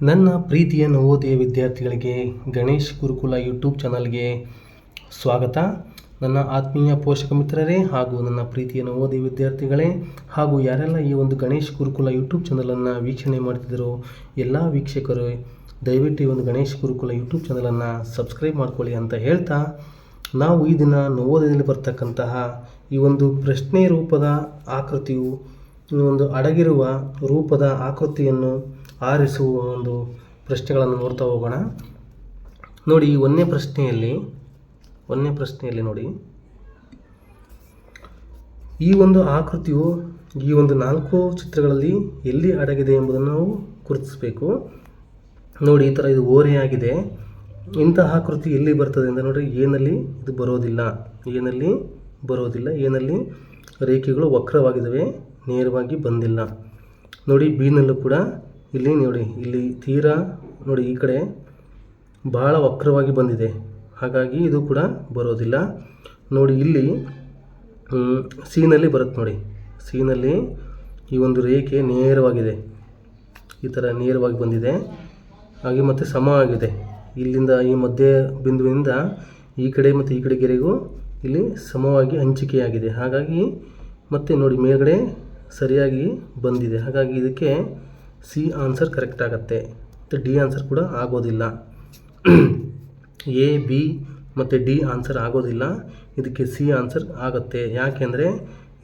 ನನ್ನ ಪ್ರೀತಿಯ ನವೋದಯ ವಿದ್ಯಾರ್ಥಿಗಳಿಗೆ ಗಣೇಶ್ ಗುರುಕುಲ ಯೂಟ್ಯೂಬ್ ಚಾನಲ್ಗೆ ಸ್ವಾಗತ. ನನ್ನ ಆತ್ಮೀಯ ಪೋಷಕ ಮಿತ್ರರೇ ಹಾಗೂ ನನ್ನ ಪ್ರೀತಿಯ ನವೋದಯ ವಿದ್ಯಾರ್ಥಿಗಳೇ ಹಾಗೂ ಯಾರೆಲ್ಲ ಈ ಒಂದು ಗಣೇಶ್ ಗುರುಕುಲ ಯೂಟ್ಯೂಬ್ ಚಾನಲನ್ನು ವೀಕ್ಷಣೆ ಮಾಡ್ತಿದ್ದೀರೋ ಎಲ್ಲ ವೀಕ್ಷಕರು, ದಯವಿಟ್ಟು ಈ ಒಂದು ಗಣೇಶ್ ಗುರುಕುಲ ಯೂಟ್ಯೂಬ್ ಚಾನಲನ್ನು ಸಬ್ಸ್ಕ್ರೈಬ್ ಮಾಡ್ಕೊಳ್ಳಿ ಅಂತ ಹೇಳ್ತಾ ನಾವು ಈ ದಿನ ನವೋದಯದಲ್ಲಿ ಬರ್ತಕ್ಕಂತಹ ಈ ಒಂದು ಪ್ರಶ್ನೆ ರೂಪದ ಆಕೃತಿಯು ಒಂದು ಅಡಗಿರುವ ರೂಪದ ಆಕೃತಿಯನ್ನು ಆರಿಸುವ ಒಂದು ಪ್ರಶ್ನೆಗಳನ್ನು ನೋಡ್ತಾ ಹೋಗೋಣ. ನೋಡಿ, ಈ ಒಂದನೇ ಪ್ರಶ್ನೆಯಲ್ಲಿ ಒಂದನೇ ಪ್ರಶ್ನೆಯಲ್ಲಿ ನೋಡಿ. ಈ ಒಂದು ಆಕೃತಿಯು ಈ ಒಂದು ನಾಲ್ಕು ಚಿತ್ರಗಳಲ್ಲಿ ಎಲ್ಲಿ ಅಡಗಿದೆ ಎಂಬುದನ್ನು ನಾವು ಗುರುತಿಸಬೇಕು. ನೋಡಿ, ಈ ಥರ ಇದು ಓರೆಯಾಗಿದೆ. ಇಂತಹ ಆಕೃತಿ ಎಲ್ಲಿ ಬರ್ತದೆ ಅಂತ ನೋಡಿ ಏನಲ್ಲಿ ಇದು ಬರೋದಿಲ್ಲ. ಏನಲ್ಲಿ ಬರೋದಿಲ್ಲ. ಏನಲ್ಲಿ ರೇಖೆಗಳು ವಕ್ರವಾಗಿದ್ದಾವೆ, ನೇರವಾಗಿ ಬಂದಿಲ್ಲ. ನೋಡಿ ಬೀನಲ್ಲೂ ಕೂಡ ಇಲ್ಲಿ ನೋಡಿ, ಇಲ್ಲಿ ತೀರಾ ನೋಡಿ ಈ ಕಡೆ ಬಹಳ ವಕ್ರವಾಗಿ ಬಂದಿದೆ. ಹಾಗಾಗಿ ಇದು ಕೂಡ ಬರೋದಿಲ್ಲ. ನೋಡಿ ಇಲ್ಲಿ ಸೀನಲ್ಲಿ ಬರುತ್ತೆ ನೋಡಿ. ಸೀನಲ್ಲಿ ಈ ಒಂದು ರೇಖೆ ನೇರವಾಗಿದೆ. ಈ ಥರ ನೇರವಾಗಿ ಬಂದಿದೆ. ಹಾಗೆ ಮತ್ತು ಆಗಿದೆ. ಇಲ್ಲಿಂದ ಈ ಮಧ್ಯ ಬಿಂದುವಿನಿಂದ ಈ ಕಡೆ ಮತ್ತು ಈ ಕಡೆ ಗೆರೆಗೂ ಇಲ್ಲಿ ಸಮವಾಗಿ ಹಂಚಿಕೆಯಾಗಿದೆ. ಹಾಗಾಗಿ ಮತ್ತೆ ನೋಡಿ ಮೇಲ್ಗಡೆ ಸರಿಯಾಗಿ ಬಂದಿದೆ. ಹಾಗಾಗಿ ಇದಕ್ಕೆ ಸಿ ಆನ್ಸರ್ ಕರೆಕ್ಟ್ ಆಗುತ್ತೆ. ಮತ್ತು ಡಿ ಆನ್ಸರ್ ಕೂಡ ಆಗೋದಿಲ್ಲ. ಎ ಬಿ ಮತ್ತು ಡಿ ಆನ್ಸರ್ ಆಗೋದಿಲ್ಲ. ಇದಕ್ಕೆ ಸಿ ಆನ್ಸರ್ ಆಗುತ್ತೆ. ಯಾಕೆಂದರೆ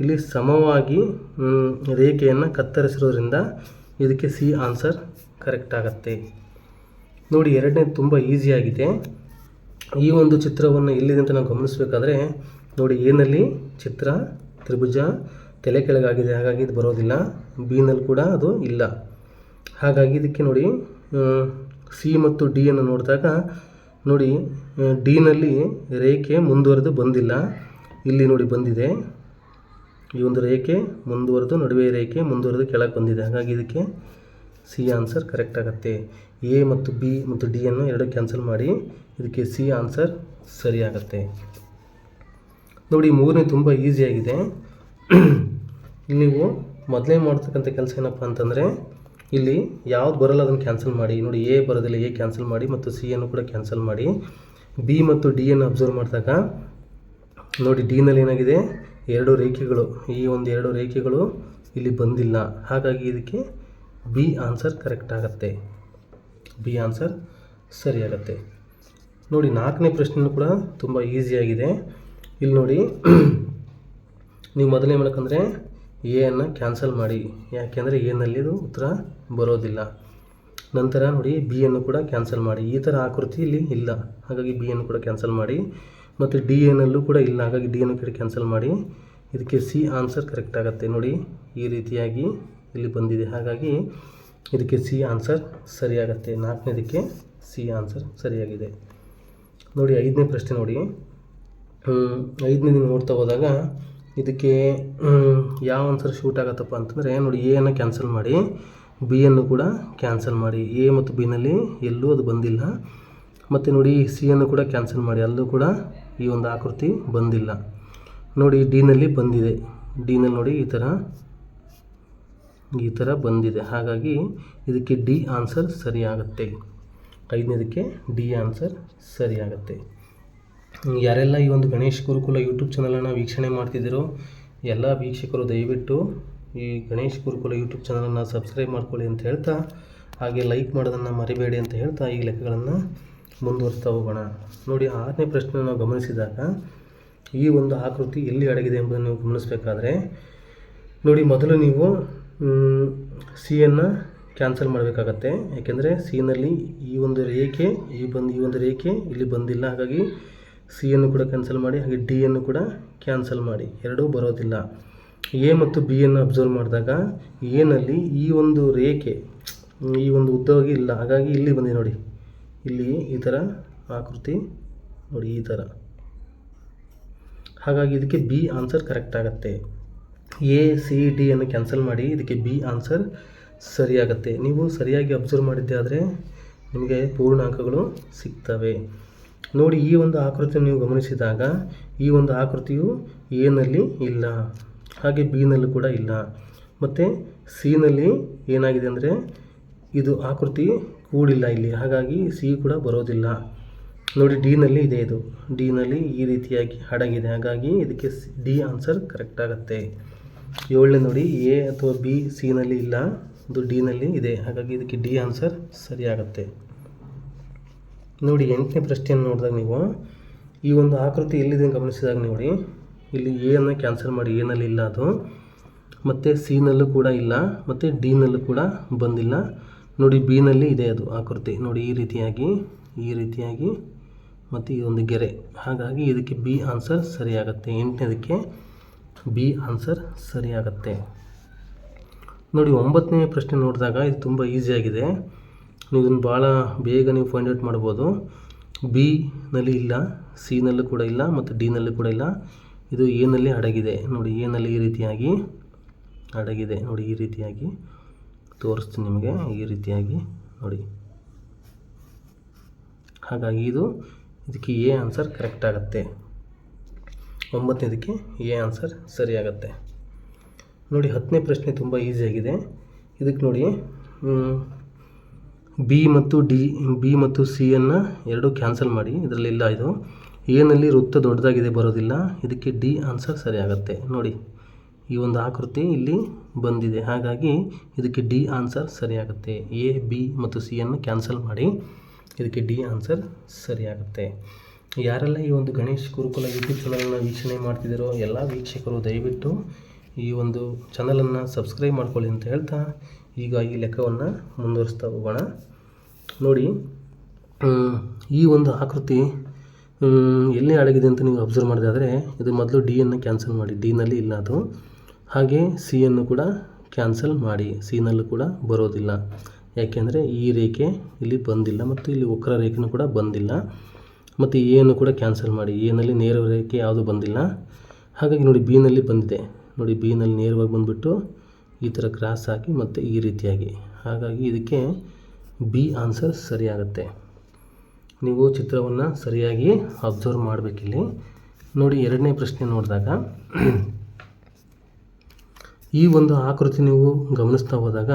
ಇಲ್ಲಿ ಸಮವಾಗಿ ರೇಖೆಯನ್ನು ಕತ್ತರಿಸಿರೋದ್ರಿಂದ ಇದಕ್ಕೆ ಸಿ ಆನ್ಸರ್ ಕರೆಕ್ಟ್ ಆಗುತ್ತೆ. ನೋಡಿ, ಎರಡನೇ ತುಂಬ ಈಸಿಯಾಗಿದೆ ಈ ಒಂದು ಚಿತ್ರವನ್ನು ಎಲ್ಲಿದೆ ಅಂತ ನಾವು ಗಮನಿಸಬೇಕಾದ್ರೆ, ನೋಡಿ ಎನಲ್ಲಿ ಚಿತ್ರ, ತ್ರಿಭುಜ, ತಲೆ ಕೆಳಗಾಗಿದೆ. ಹಾಗಾಗಿ ಇದು ಬರೋದಿಲ್ಲ. ಬಿನಲ್ಲಿ ಕೂಡ ಅದು ಇಲ್ಲ. ಹಾಗಾಗಿ ಇದಕ್ಕೆ ನೋಡಿ ಸಿ ಮತ್ತು ಡಿ ಅನ್ನು ನೋಡಿದಾಗ, ನೋಡಿ ಡಿನಲ್ಲಿ ರೇಖೆ ಮುಂದುವರೆದು ಬಂದಿಲ್ಲ. ಇಲ್ಲಿ ನೋಡಿ ಬಂದಿದೆ. ಈ ಒಂದು ರೇಖೆ ಮುಂದುವರೆದು, ನಡುವೆ ರೇಖೆ ಮುಂದುವರೆದು ಕೆಳಗೆ ಬಂದಿದೆ. ಹಾಗಾಗಿ ಇದಕ್ಕೆ ಸಿ ಆನ್ಸರ್ ಕರೆಕ್ಟ್ ಆಗುತ್ತೆ. ಎ ಮತ್ತು ಬಿ ಮತ್ತು ಡಿ ಅನ್ನು ಎರಡು ಕ್ಯಾನ್ಸಲ್ ಮಾಡಿ, ಇದಕ್ಕೆ ಸಿ ಆನ್ಸರ್ ಸರಿಯಾಗತ್ತೆ ನೋಡಿ, ಮೂರನೇ ತುಂಬ ಈಸಿಯಾಗಿದೆ ಇಲ್ಲಿ ನೀವು ಮೊದಲೇ ಮಾಡ್ತಕ್ಕಂಥ ಕೆಲಸ ಏನಪ್ಪ ಅಂತಂದರೆ ಇಲ್ಲಿ ಯಾವ್ದು ಬರಲ್ಲ ಅದನ್ನು ಕ್ಯಾನ್ಸಲ್ ಮಾಡಿ. ನೋಡಿ ಎ ಬರೋದಿಲ್ಲ ಎ ಕ್ಯಾನ್ಸಲ್ ಮಾಡಿ ಮತ್ತು ಸಿ ಅನ್ನು ಕೂಡ ಕ್ಯಾನ್ಸಲ್ ಮಾಡಿ. ಬಿ ಮತ್ತು ಡಿ ಅನ್ನು ಅಬ್ಸರ್ವ್ ಮಾಡಿದಾಗ, ನೋಡಿ ಡಿನಲ್ಲಿ ಏನಾಗಿದೆ? ಎರಡು ರೇಖೆಗಳು. ಈ ಒಂದು ಎರಡು ರೇಖೆಗಳು ಇಲ್ಲಿ ಬಂದಿಲ್ಲ. ಹಾಗಾಗಿ ಇದಕ್ಕೆ ಬಿ ಆನ್ಸರ್ ಕರೆಕ್ಟ್ ಆಗುತ್ತೆ. ಬಿ ಆನ್ಸರ್ ಸರಿಯಾಗತ್ತೆ ನೋಡಿ, ನಾಲ್ಕನೇ ಪ್ರಶ್ನೆನೂ ಕೂಡ ತುಂಬ ಈಸಿಯಾಗಿದೆ ಇಲ್ಲಿ ನೋಡಿ, ನೀವು ಮೊದಲನೇ ಮಾಡಬೇಕಂದ್ರೆ ಎ ಅನ್ನು ಕ್ಯಾನ್ಸಲ್ ಮಾಡಿ. ಯಾಕೆಂದರೆ ಎನಲ್ಲಿ ಇದು ಉತ್ತರ ಬರೋದಿಲ್ಲ. ನಂತರ ನೋಡಿ ಬಿ ಅನ್ನು ಕೂಡ ಕ್ಯಾನ್ಸಲ್ ಮಾಡಿ. ಈ ಥರ ಆಕೃತಿ ಇಲ್ಲಿ ಇಲ್ಲ. ಹಾಗಾಗಿ ಬಿ ಅನ್ನು ಕೂಡ ಕ್ಯಾನ್ಸಲ್ ಮಾಡಿ. ಮತ್ತು ಡಿ ಎನಲ್ಲೂ ಕೂಡ ಇಲ್ಲ. ಹಾಗಾಗಿ ಡಿ ಅನ್ನು ಕೂಡ ಕ್ಯಾನ್ಸಲ್ ಮಾಡಿ. ಇದಕ್ಕೆ ಸಿ ಆನ್ಸರ್ ಕರೆಕ್ಟ್ ಆಗುತ್ತೆ. ನೋಡಿ ಈ ರೀತಿಯಾಗಿ ಇಲ್ಲಿ ಬಂದಿದೆ. ಹಾಗಾಗಿ ಇದಕ್ಕೆ ಸಿ ಆನ್ಸರ್ ಸರಿಯಾಗತ್ತೆ. ನಾಲ್ಕನೇದಕ್ಕೆ ಸಿ ಆನ್ಸರ್ ಸರಿಯಾಗಿದೆ. ನೋಡಿ ಐದನೇ ಪ್ರಶ್ನೆ ನೋಡಿ. ಹ್ಮ್, ಐದನೇ ದಿನ ನೋಡ್ತಾ ಹೋದಾಗ ಇದಕ್ಕೆ ಯಾವ ಆನ್ಸರ್ ಶೂಟ್ ಆಗತ್ತಪ್ಪ ಅಂತಂದರೆ, ನೋಡಿ ಎ ಅನ್ನು ಕ್ಯಾನ್ಸಲ್ ಮಾಡಿ ಬಿ ಅನ್ನು ಕೂಡ ಕ್ಯಾನ್ಸಲ್ ಮಾಡಿ. ಎ ಮತ್ತು ಬಿನಲ್ಲಿ ಎಲ್ಲೂ ಅದು ಬಂದಿಲ್ಲ. ಮತ್ತು ನೋಡಿ ಸಿ ಅನ್ನು ಕೂಡ ಕ್ಯಾನ್ಸಲ್ ಮಾಡಿ. ಅಲ್ಲೂ ಕೂಡ ಈ ಒಂದು ಆಕೃತಿ ಬಂದಿಲ್ಲ. ನೋಡಿ ಡಿನಲ್ಲಿ ಬಂದಿದೆ. ಡಿನಲ್ಲಿ ನೋಡಿ, ಈ ಥರ ಈ ಥರ ಬಂದಿದೆ. ಹಾಗಾಗಿ ಇದಕ್ಕೆ ಡಿ ಆನ್ಸರ್ ಸರಿಯಾಗುತ್ತೆ. ಐದನೇದಕ್ಕೆ ಡಿ ಆನ್ಸರ್ ಸರಿಯಾಗುತ್ತೆ. ಯಾರೆಲ್ಲ ಈ ಒಂದು ಗಣೇಶ್ ಗುರುಕುಲ ಯೂಟ್ಯೂಬ್ ಚಾನಲನ್ನು ವೀಕ್ಷಣೆ ಮಾಡ್ತಿದ್ದೀರೋ ಎಲ್ಲ ವೀಕ್ಷಕರು ದಯವಿಟ್ಟು ಈ ಗಣೇಶ್ ಗುರುಕುಲ ಯೂಟ್ಯೂಬ್ ಚಾನಲನ್ನು ಸಬ್ಸ್ಕ್ರೈಬ್ ಮಾಡ್ಕೊಳ್ಳಿ ಅಂತ ಹೇಳ್ತಾ, ಹಾಗೆ ಲೈಕ್ ಮಾಡೋದನ್ನು ಮರಿಬೇಡಿ ಅಂತ ಹೇಳ್ತಾ ಈ ಲೆಕ್ಕಗಳನ್ನು ಮುಂದುವರಿಸ್ತಾ ಹೋಗೋಣ. ನೋಡಿ, ಆರನೇ ಪ್ರಶ್ನೆ ನಾವು ಗಮನಿಸಿದಾಗ ಈ ಒಂದು ಆಕೃತಿ ಎಲ್ಲಿ ಅಡಗಿದೆ ಎಂಬುದನ್ನು ನೀವು ಗಮನಿಸಬೇಕಾದ್ರೆ, ನೋಡಿ, ಮೊದಲು ನೀವು ಸಿಯನ್ನು ಕ್ಯಾನ್ಸಲ್ ಮಾಡಬೇಕಾಗತ್ತೆ. ಯಾಕೆಂದರೆ ಸಿನಲ್ಲಿ ಈ ಒಂದು ರೇಖೆ, ಈ ಬಂದು, ಈ ಒಂದು ರೇಖೆ ಇಲ್ಲಿ ಬಂದಿಲ್ಲ. ಹಾಗಾಗಿ ಸಿಯನ್ನು ಕೂಡ ಕ್ಯಾನ್ಸಲ್ ಮಾಡಿ, ಹಾಗೆ ಡಿ ಅನ್ನು ಕೂಡ ಕ್ಯಾನ್ಸಲ್ ಮಾಡಿ. ಎರಡೂ ಬರೋದಿಲ್ಲ. ಎ ಮತ್ತು ಬಿ ಅನ್ನು ಅಬ್ಸರ್ವ್ ಮಾಡಿದಾಗ ಎನಲ್ಲಿ ಈ ಒಂದು ರೇಖೆ, ಈ ಒಂದು ಉದ್ದವಾಗಿ ಇಲ್ಲ. ಹಾಗಾಗಿ ಇಲ್ಲಿ ಬಂದಿದೆ ನೋಡಿ. ಇಲ್ಲಿ ಈ ಥರ ಆಕೃತಿ ನೋಡಿ, ಈ ಥರ ಹಾಗಾಗಿ ಇದಕ್ಕೆ ಬಿ ಆನ್ಸರ್ ಕರೆಕ್ಟ್ ಆಗುತ್ತೆ. ಎ ಸಿ ಡಿ ಅನ್ನು ಕ್ಯಾನ್ಸಲ್ ಮಾಡಿ ಇದಕ್ಕೆ ಬಿ ಆನ್ಸರ್ ಸರಿಯಾಗುತ್ತೆ. ನೀವು ಸರಿಯಾಗಿ ಅಬ್ಸರ್ವ್ ಮಾಡಿದ್ದೆ ಆದರೆ ನಿಮಗೆ ಪೂರ್ಣಾಂಕಗಳು ಸಿಗ್ತವೆ. ನೋಡಿ ಈ ಒಂದು ಆಕೃತಿಯನ್ನು ನೀವು ಗಮನಿಸಿದಾಗ ಈ ಒಂದು ಆಕೃತಿಯು ಎನಲ್ಲಿ ಇಲ್ಲ, ಹಾಗೆ ಬಿನಲ್ಲೂ ಕೂಡ ಇಲ್ಲ. ಮತ್ತು ಸಿನಲ್ಲಿ ಏನಾಗಿದೆ ಅಂದರೆ ಇದು ಆಕೃತಿ ಕೂಡಿಲ್ಲ ಇಲ್ಲಿ, ಹಾಗಾಗಿ ಸಿ ಕೂಡ ಬರೋದಿಲ್ಲ. ನೋಡಿ ಡಿನಲ್ಲಿ ಇದೆ ಇದು. ಡಿನಲ್ಲಿ ಈ ರೀತಿಯಾಗಿ ಹಡಗಿದೆ, ಹಾಗಾಗಿ ಇದಕ್ಕೆ ಡಿ ಆನ್ಸರ್ ಕರೆಕ್ಟ್ ಆಗುತ್ತೆ. ಏಳನೇ ನೋಡಿ, ಎ ಅಥವಾ ಬಿ, ಸಿನಲ್ಲಿ ಇಲ್ಲ ಇದು ಡಿನಲ್ಲಿ ಇದೆ, ಹಾಗಾಗಿ ಇದಕ್ಕೆ ಡಿ ಆನ್ಸರ್ ಸರಿಯಾಗತ್ತೆ. ನೋಡಿ, ಎಂಟನೇ ಪ್ರಶ್ನೆಯನ್ನು ನೋಡಿದಾಗ ನೀವು, ಈ ಒಂದು ಆಕೃತಿ ಎಲ್ಲಿದೆ ಗಮನಿಸಿದಾಗ ನೋಡಿ, ಇಲ್ಲಿ ಎ ಅನ್ನು ಕ್ಯಾನ್ಸಲ್ ಮಾಡಿ ಎನಲ್ಲಿ ಇಲ್ಲ ಅದು. ಮತ್ತು ಸಿನಲ್ಲೂ ಕೂಡ ಇಲ್ಲ, ಮತ್ತು ಡಿನಲ್ಲೂ ಕೂಡ ಬಂದಿಲ್ಲ. ನೋಡಿ ಬಿನಲ್ಲಿ ಇದೆ ಅದು ಆಕೃತಿ. ನೋಡಿ, ಈ ರೀತಿಯಾಗಿ ಈ ರೀತಿಯಾಗಿ, ಮತ್ತು ಈ ಒಂದು ಗೆರೆ. ಹಾಗಾಗಿ ಇದಕ್ಕೆ ಬಿ ಆನ್ಸರ್ ಸರಿಯಾಗತ್ತೆ. ಎಂಟನೇದಕ್ಕೆ ಬಿ ಆನ್ಸರ್ ಸರಿಯಾಗತ್ತೆ. ನೋಡಿ, ಒಂಬತ್ತನೇ ಪ್ರಶ್ನೆ ನೋಡಿದಾಗ ಇದು ತುಂಬ ಈಸಿಯಾಗಿದೆ ನೀವು ಇದನ್ನು ಭಾಳ ಬೇಗ ನೀವು ಫೈಂಡ್ ಔಟ್ ಮಾಡ್ಬೋದು. ಬಿನಲ್ಲಿ ಇಲ್ಲ ಸಿನಲ್ಲೂ ಕೂಡ ಇಲ್ಲ ಮತ್ತು ಡಿನಲ್ಲೂ ಕೂಡ ಇಲ್ಲ. ಇದು ಎನಲ್ಲಿ ಅಡಗಿದೆ. ನೋಡಿ ಎನಲ್ಲಿ ಈ ರೀತಿಯಾಗಿ ಅಡಗಿದೆ. ನೋಡಿ, ಈ ರೀತಿಯಾಗಿ ತೋರಿಸ್ತೀನಿ ನಿಮಗೆ. ಈ ರೀತಿಯಾಗಿ ನೋಡಿ. ಹಾಗಾಗಿ ಇದು ಇದಕ್ಕೆ ಎ ಆನ್ಸರ್ ಕರೆಕ್ಟ್ ಆಗುತ್ತೆ. ಒಂಬತ್ತನೇದಕ್ಕೆ ಎ ಆನ್ಸರ್ ಸರಿಯಾಗತ್ತೆ ನೋಡಿ, ಹತ್ತನೇ ಪ್ರಶ್ನೆ ತುಂಬ ಈಸಿಯಾಗಿದೆ ಇದಕ್ಕೆ ನೋಡಿ ಬಿ ಮತ್ತು ಡಿ, ಬಿ ಮತ್ತು ಸಿಯನ್ನು ಎರಡು ಕ್ಯಾನ್ಸಲ್ ಮಾಡಿ. ಇದರಲ್ಲಿ ಇಲ್ಲ ಇದು. ಏನಲ್ಲಿ ವೃತ್ತ ದೊಡ್ಡದಾಗಿದೆ ಬರೋದಿಲ್ಲ. ಇದಕ್ಕೆ ಡಿ ಆನ್ಸರ್ ಸರಿಯಾಗತ್ತೆ. ನೋಡಿ, ಈ ಒಂದು ಆಕೃತಿ ಇಲ್ಲಿ ಬಂದಿದೆ. ಹಾಗಾಗಿ ಇದಕ್ಕೆ ಡಿ ಆನ್ಸರ್ ಸರಿಯಾಗುತ್ತೆ. ಎ, ಬಿ ಮತ್ತು ಸಿಯನ್ನು ಕ್ಯಾನ್ಸಲ್ ಮಾಡಿ. ಇದಕ್ಕೆ ಡಿ ಆನ್ಸರ್ ಸರಿಯಾಗುತ್ತೆ. ಯಾರೆಲ್ಲ ಈ ಒಂದು ಗಣೇಶ್ ಗುರುಕುಲ ಯೂಟ್ಯೂಬ್ ಚಾನಲನ್ನು ವೀಕ್ಷಣೆ ಮಾಡ್ತಿದ್ದೀರೋ ಎಲ್ಲ ವೀಕ್ಷಕರು ದಯವಿಟ್ಟು ಈ ಒಂದು ಚಾನಲನ್ನು ಸಬ್ಸ್ಕ್ರೈಬ್ ಮಾಡ್ಕೊಳ್ಳಿ ಅಂತ ಹೇಳ್ತಾ ಈಗ ಈ ಲೆಕ್ಕವನ್ನು ಮುಂದುವರಿಸ್ತಾ ಹೋಗೋಣ. ನೋಡಿ ಈ ಒಂದು ಆಕೃತಿ ಎಲ್ಲಿ ಅಡಗಿದೆ ಅಂತ ನೀವು ಅಬ್ಸರ್ವ್ ಮಾಡಿದಾದರೆ ಇದು ಮೊದಲು ಡಿಯನ್ನು ಕ್ಯಾನ್ಸಲ್ ಮಾಡಿ. ಡಿನಲ್ಲಿ ಇಲ್ಲ ಅದು. ಹಾಗೆ ಸಿಯನ್ನು ಕೂಡ ಕ್ಯಾನ್ಸಲ್ ಮಾಡಿ. ಸಿನಲ್ಲೂ ಕೂಡ ಬರೋದಿಲ್ಲ. ಯಾಕೆಂದರೆ ಈ ರೇಖೆ ಇಲ್ಲಿ ಬಂದಿಲ್ಲ ಮತ್ತು ಇಲ್ಲಿ ಉಕ್ರ ರೇಖೆನೂ ಕೂಡ ಬಂದಿಲ್ಲ. ಮತ್ತು ಎಯನ್ನು ಕೂಡ ಕ್ಯಾನ್ಸಲ್ ಮಾಡಿ. ಎನಲ್ಲಿ ನೇರ ರೇಖೆ ಯಾವುದು ಬಂದಿಲ್ಲ. ಹಾಗಾಗಿ ನೋಡಿ ಬಿನಲ್ಲಿ ಬಂದಿದೆ. ನೋಡಿ ಬಿನಲ್ಲಿ ನೇರವಾಗಿ ಬಂದುಬಿಟ್ಟು ಈ ಥರ ಕ್ರಾಸ್ ಹಾಕಿ ಮತ್ತು ಈ ರೀತಿಯಾಗಿ. ಹಾಗಾಗಿ ಇದಕ್ಕೆ ಬಿ ಆನ್ಸರ್ ಸರಿಯಾಗುತ್ತೆ. ನೀವು ಚಿತ್ರವನ್ನು ಸರಿಯಾಗಿ ಅಬ್ಸರ್ವ್ ಮಾಡಬೇಕಿಲ್ಲಿ. ನೋಡಿ, ಎರಡನೇ ಪ್ರಶ್ನೆ ನೋಡಿದಾಗ, ಈ ಒಂದು ಆಕೃತಿ ನೀವು ಗಮನಿಸ್ತಾ ಹೋದಾಗ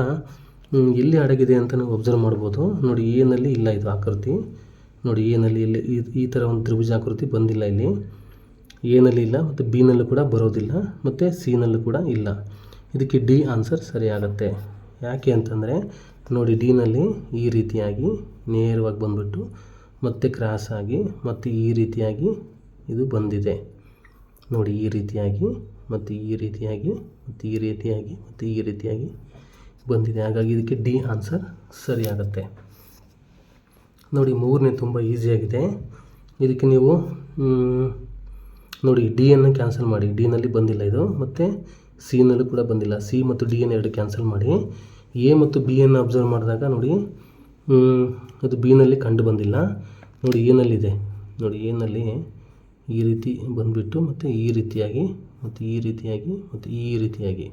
ಎಲ್ಲಿ ಅಡಗಿದೆ ಅಂತ ನೀವು ಅಬ್ಸರ್ವ್ ಮಾಡ್ಬೋದು. ನೋಡಿ ಏನಲ್ಲಿ ಇಲ್ಲ ಇದು ಆಕೃತಿ. ನೋಡಿ ಏನಲ್ಲಿ ಇಲ್ಲಿ ಈ ಥರ ಒಂದು ತ್ರಿಭುಜ ಆಕೃತಿ ಬಂದಿಲ್ಲ ಇಲ್ಲಿ. ಎನಲ್ಲಿ ಇಲ್ಲ, ಮತ್ತು ಬಿನಲ್ಲೂ ಕೂಡ ಬರೋದಿಲ್ಲ, ಮತ್ತು ಸಿನಲ್ಲೂ ಕೂಡ ಇಲ್ಲ. ಇದಕ್ಕೆ ಡಿ ಆನ್ಸರ್ ಸರಿಯಾಗತ್ತೆ ಯಾಕೆ ಅಂತಂದರೆ, ನೋಡಿ ಡಿನಲ್ಲಿ ಈ ರೀತಿಯಾಗಿ ನೇರವಾಗಿ ಬಂದುಬಿಟ್ಟು ಮತ್ತೆ ಕ್ರಾಸ್ ಆಗಿ ಮತ್ತು ಈ ರೀತಿಯಾಗಿ ಇದು ಬಂದಿದೆ. ನೋಡಿ ಈ ರೀತಿಯಾಗಿ ಮತ್ತು ಈ ರೀತಿಯಾಗಿ ಮತ್ತು ಈ ರೀತಿಯಾಗಿ ಮತ್ತು ಈ ರೀತಿಯಾಗಿ ಬಂದಿದೆ. ಹಾಗಾಗಿ ಇದಕ್ಕೆ ಡಿ ಆನ್ಸರ್ ಸರಿಯಾಗತ್ತೆ. ನೋಡಿ ಮೂರನೇ ತುಂಬ ಈಸಿಯಾಗಿದೆ ಇದಕ್ಕೆ ನೀವು ನೋಡಿ ಡಿಯನ್ನು ಕ್ಯಾನ್ಸಲ್ ಮಾಡಿ. ಡಿನಲ್ಲಿ ಬಂದಿಲ್ಲ ಇದು. ಮತ್ತು ಸಿನಲ್ಲೂ ಕೂಡ ಬಂದಿಲ್ಲ. ಸಿ ಮತ್ತು ಡಿ ಎನ್ ಎರಡು ಕ್ಯಾನ್ಸಲ್ ಮಾಡಿ. ಎ ಮತ್ತು ಬಿ ಎನ್ ಅಬ್ಸರ್ವ್ ಮಾಡಿದಾಗ ನೋಡಿ ಅದು ಅದು ಬಿನಲ್ಲಿ ಕಂಡು ಬಂದಿಲ್ಲ. ನೋಡಿ ಏನಲ್ಲಿದೆ ನೋಡಿ ಏನಲ್ಲಿ ಈ ರೀತಿ ಬಂದುಬಿಟ್ಟು ಮತ್ತು ಈ ರೀತಿಯಾಗಿ, ಮತ್ತು ಈ ರೀತಿಯಾಗಿ, ಮತ್ತು ಈ ರೀತಿಯಾಗಿ.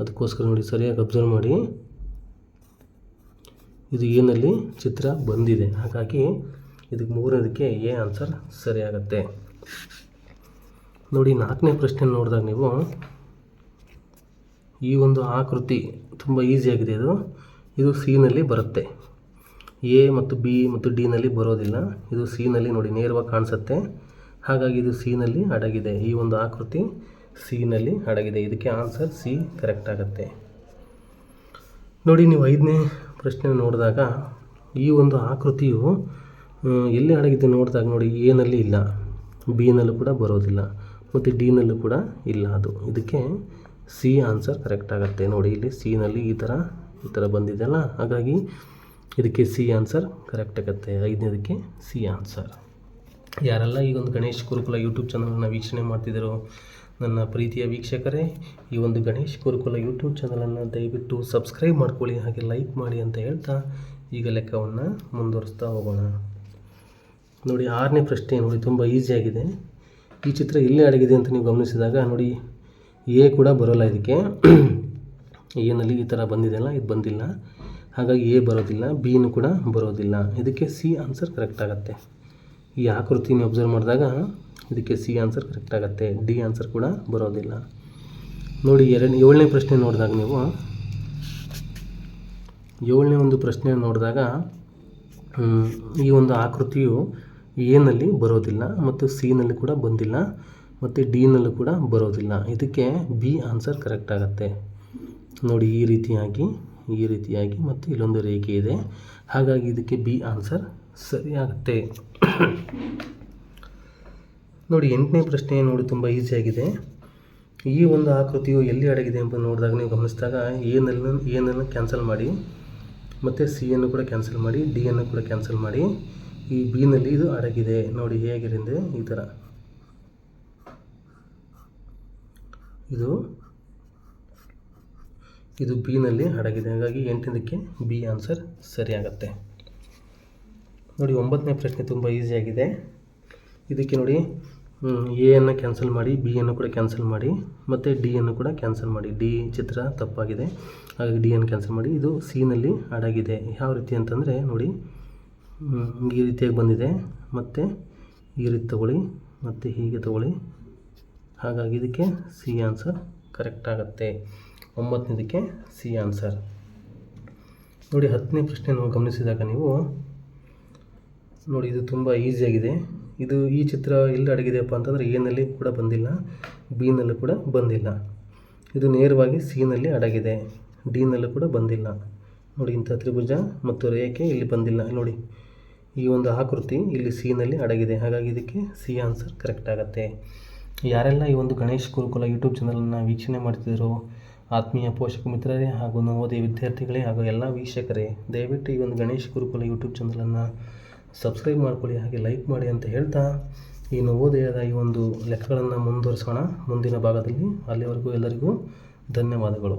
ಅದಕ್ಕೋಸ್ಕರ ನೋಡಿ, ಸರಿಯಾಗಿ ಅಬ್ಸರ್ವ್ ಮಾಡಿ. ಇದು ಏನಲ್ಲಿ ಚಿತ್ರ ಬಂದಿದೆ. ಹಾಗಾಗಿ ಇದಕ್ಕೆ ಮೂರನೇದಕ್ಕೆ ಎ ಆನ್ಸರ್ ಸರಿಯಾಗತ್ತೆ. ನೋಡಿ, ನಾಲ್ಕನೇ ಪ್ರಶ್ನೆ ನೋಡಿದಾಗ ನೀವು ಈ ಒಂದು ಆಕೃತಿ ತುಂಬ ಈಸಿಯಾಗಿದೆ ಇದು. ಇದು ಸಿನಲ್ಲಿ ಬರುತ್ತೆ. ಎ ಮತ್ತು ಬಿ ಮತ್ತು ಡಿನಲ್ಲಿ ಬರೋದಿಲ್ಲ. ಇದು ಸಿನಲ್ಲಿ ನೋಡಿ, ನೇರವಾಗಿ ಕಾಣಿಸುತ್ತೆ. ಹಾಗಾಗಿ ಇದು ಸಿನಲ್ಲಿ ಅಡಗಿದೆ. ಈ ಒಂದು ಆಕೃತಿ ಸಿನಲ್ಲಿ ಅಡಗಿದೆ. ಇದಕ್ಕೆ ಆನ್ಸರ್ ಸಿ ಕರೆಕ್ಟ್ ಆಗುತ್ತೆ. ನೋಡಿ, ನೀವು ಐದನೇ ಪ್ರಶ್ನೆ ನೋಡಿದಾಗ ಈ ಒಂದು ಆಕೃತಿಯು ಎಲ್ಲಿ ಅಡಗಿದೆ ನೋಡಿದಾಗ ನೋಡಿ ಎನಲ್ಲಿ ಇಲ್ಲ. ಬಿನಲ್ಲೂ ಕೂಡ ಬರೋದಿಲ್ಲ. ಮತ್ತು ಡಿನಲ್ಲೂ ಕೂಡ ಇಲ್ಲ ಅದು. ಇದಕ್ಕೆ ಸಿ ಆನ್ಸರ್ ಕರೆಕ್ಟ್ ಆಗುತ್ತೆ. ನೋಡಿ, ಇಲ್ಲಿ ಸಿನಲ್ಲಿ ಈ ಥರ ಈ ಥರ ಬಂದಿದೆಯಲ್ಲ ಹಾಗಾಗಿ ಇದಕ್ಕೆ ಸಿ ಆನ್ಸರ್ ಕರೆಕ್ಟ್ ಆಗುತ್ತೆ. ಐದನೇದಕ್ಕೆ ಸಿ ಆನ್ಸರ್ ಯಾರೆಲ್ಲ ಈ ಒಂದು ಗಣೇಶ್ ಗುರುಕುಲ ಯೂಟ್ಯೂಬ್ ಚಾನಲನ್ನು ವೀಕ್ಷಣೆ ಮಾಡ್ತಿದ್ದರು, ನನ್ನ ಪ್ರೀತಿಯ ವೀಕ್ಷಕರೇ, ಈ ಒಂದು ಗಣೇಶ್ ಗುರುಕುಲ ಯೂಟ್ಯೂಬ್ ಚಾನಲನ್ನು ದಯವಿಟ್ಟು ಸಬ್ಸ್ಕ್ರೈಬ್ ಮಾಡ್ಕೊಳ್ಳಿ, ಹಾಗೆ ಲೈಕ್ ಮಾಡಿ ಅಂತ ಹೇಳ್ತಾ ಈಗ ಲೆಕ್ಕವನ್ನು ಮುಂದುವರಿಸ್ತಾ ಹೋಗೋಣ. ನೋಡಿ, ಆರನೇ ಪ್ರಶ್ನೆ ನೋಡಿ, ತುಂಬ ಈಸಿಯಾಗಿದೆ ಈ ಚಿತ್ರ ಇಲ್ಲೇ ಅಡಗಿದೆ ಅಂತ ನೀವು ಗಮನಿಸಿದಾಗ ನೋಡಿ, ಎ ಕೂಡ ಬರೋಲ್ಲ ಇದಕ್ಕೆ. ಎನಲ್ಲಿ ಈ ಥರ ಬಂದಿದೆಯಲ್ಲ, ಇದು ಬಂದಿಲ್ಲ. ಹಾಗಾಗಿ ಎ ಬರೋದಿಲ್ಲ, ಬಿನೂ ಕೂಡ ಬರೋದಿಲ್ಲ. ಇದಕ್ಕೆ ಸಿ ಆನ್ಸರ್ ಕರೆಕ್ಟ್ ಆಗುತ್ತೆ. ಈ ಆಕೃತಿನ ಅಬ್ಸರ್ವ್ ಮಾಡಿದಾಗ ಇದಕ್ಕೆ ಸಿ ಆನ್ಸರ್ ಕರೆಕ್ಟ್ ಆಗುತ್ತೆ, ಡಿ ಆನ್ಸರ್ ಕೂಡ ಬರೋದಿಲ್ಲ. ನೋಡಿ, ಎರಡು, ಏಳನೇ ಪ್ರಶ್ನೆ ನೋಡಿದಾಗ ನೀವು, ಏಳನೇ ಒಂದು ಪ್ರಶ್ನೆ ನೋಡಿದಾಗ ಈ ಒಂದು ಆಕೃತಿಯು ಎನಲ್ಲಿ ಬರೋದಿಲ್ಲ ಮತ್ತು ಸಿನಲ್ಲಿ ಕೂಡ ಬಂದಿಲ್ಲ ಮತ್ತು ಡಿನಲ್ಲೂ ಕೂಡ ಬರೋದಿಲ್ಲ. ಇದಕ್ಕೆ ಬಿ ಆನ್ಸರ್ ಕರೆಕ್ಟ್ ಆಗುತ್ತೆ. ನೋಡಿ, ಈ ರೀತಿಯಾಗಿ ಈ ರೀತಿಯಾಗಿ ಮತ್ತು ಇಲ್ಲೊಂದು ರೇಖೆ ಇದೆ. ಹಾಗಾಗಿ ಇದಕ್ಕೆ ಬಿ ಆನ್ಸರ್ ಸರಿಯಾಗುತ್ತೆ ನೋಡಿ, ಎಂಟನೇ ಪ್ರಶ್ನೆ ನೋಡಿ, ತುಂಬ ಈಸಿಯಾಗಿದೆ ಈ ಒಂದು ಆಕೃತಿಯು ಎಲ್ಲಿ ಅಡಗಿದೆ ಎಂಬ ನೋಡಿದಾಗ ನೀವು ಗಮನಿಸಿದಾಗ ಎನಲ್ಲಿ ಎನನ್ನು ಕ್ಯಾನ್ಸಲ್ ಮಾಡಿ, ಮತ್ತು ಸಿ ಅನ್ನು ಕೂಡ ಕ್ಯಾನ್ಸಲ್ ಮಾಡಿ ಡಿ ಅನ್ನು ಕೂಡ ಕ್ಯಾನ್ಸಲ್ ಮಾಡಿ. ಈ ಬೀನಲ್ಲಿ ಇದು ಅಡಗಿದೆ. ನೋಡಿ ಹೇಗಿರಿಂದ ಈ ಥರ. ಇದು ಇದು ಬಿನಲ್ಲಿ ಅಡಗಿದೆ. ಹಾಗಾಗಿ ಎಂಟನೇದಕ್ಕೆ ಬಿ ಆನ್ಸರ್ ಸರಿಯಾಗತ್ತೆ. ನೋಡಿ, ಒಂಬತ್ತನೇ ಪ್ರಶ್ನೆ ತುಂಬ ಈಸಿಯಾಗಿದೆ ಇದಕ್ಕೆ ನೋಡಿ ಎ ಅನ್ನು ಕ್ಯಾನ್ಸಲ್ ಮಾಡಿ, ಬಿ ಅನ್ನು ಕೂಡ ಕ್ಯಾನ್ಸಲ್ ಮಾಡಿ, ಮತ್ತು ಡಿ ಅನ್ನು ಕೂಡ ಕ್ಯಾನ್ಸಲ್ ಮಾಡಿ. ಡಿ ಚಿತ್ರ ತಪ್ಪಾಗಿದೆ. ಹಾಗಾಗಿ ಡಿ ಅನ್ನು ಕ್ಯಾನ್ಸಲ್ ಮಾಡಿ. ಇದು ಸಿನಲ್ಲಿ ಅಡಗಿದೆ. ಯಾವ ರೀತಿ ಅಂತಂದರೆ ನೋಡಿ ಈ ರೀತಿಯಾಗಿ ಬಂದಿದೆ. ಮತ್ತು ಈ ರೀತಿ ತಗೊಳ್ಳಿ, ಮತ್ತು ಹೀಗೆ ತಗೊಳ್ಳಿ. ಹಾಗಾಗಿ ಇದಕ್ಕೆ ಸಿ ಆನ್ಸರ್ ಕರೆಕ್ಟ್ ಆಗುತ್ತೆ. ಒಂಬತ್ತನೇದಕ್ಕೆ ಸಿ ಆನ್ಸರ್. ನೋಡಿ, ಹತ್ತನೇ ಪ್ರಶ್ನೆ ನಾವು ಗಮನಿಸಿದಾಗ ನೀವು, ನೋಡಿ, ಇದು ತುಂಬ ಈಸಿಯಾಗಿದೆ ಇದು ಈ ಚಿತ್ರ ಎಲ್ಲಿ ಅಡಗಿದೆಯಪ್ಪ ಅಂತಂದರೆ ಎನಲ್ಲಿ ಕೂಡ ಬಂದಿಲ್ಲ, ಬಿನಲ್ಲೂ ಕೂಡ ಬಂದಿಲ್ಲ. ಇದು ನೇರವಾಗಿ ಸಿನಲ್ಲಿ ಅಡಗಿದೆ, ಡಿನಲ್ಲೂ ಕೂಡ ಬಂದಿಲ್ಲ. ನೋಡಿ, ಇಂಥ ತ್ರಿಭುಜ ಮತ್ತು ರೇಖೆ ಇಲ್ಲಿ ಬಂದಿಲ್ಲ. ನೋಡಿ ಈ ಒಂದು ಆಕೃತಿ ಇಲ್ಲಿ ಸಿನಲ್ಲಿ ಅಡಗಿದೆ. ಹಾಗಾಗಿ ಇದಕ್ಕೆ ಸಿ ಆನ್ಸರ್ ಕರೆಕ್ಟ್ ಆಗುತ್ತೆ. ಯಾರೆಲ್ಲ ಈ ಒಂದು ಗಣೇಶ್ ಗುರುಕುಲ ಯೂಟ್ಯೂಬ್ ಚಾನಲನ್ನು ವೀಕ್ಷಣೆ ಮಾಡ್ತಿದ್ರು ಆತ್ಮೀಯ ಪೋಷಕ ಮಿತ್ರರೇ ಹಾಗೂ ನವೋದಯ ವಿದ್ಯಾರ್ಥಿಗಳೇ ಹಾಗೂ ಎಲ್ಲ ವೀಕ್ಷಕರೇ, ದಯವಿಟ್ಟು ಈ ಒಂದು ಗಣೇಶ್ ಗುರುಕುಲ ಯೂಟ್ಯೂಬ್ ಚಾನಲನ್ನು ಸಬ್ಸ್ಕ್ರೈಬ್ ಮಾಡ್ಕೊಳ್ಳಿ, ಹಾಗೆ ಲೈಕ್ ಮಾಡಿ ಅಂತ ಹೇಳ್ತಾ ಈ ನವೋದಯದ ಈ ಒಂದು ಲೆಕ್ಕಗಳನ್ನು ಮುಂದುವರಿಸೋಣ. ಮುಂದಿನ ಭಾಗದಲ್ಲಿ ಅಲ್ಲಿವರೆಗೂ ಎಲ್ಲರಿಗೂ ಧನ್ಯವಾದಗಳು.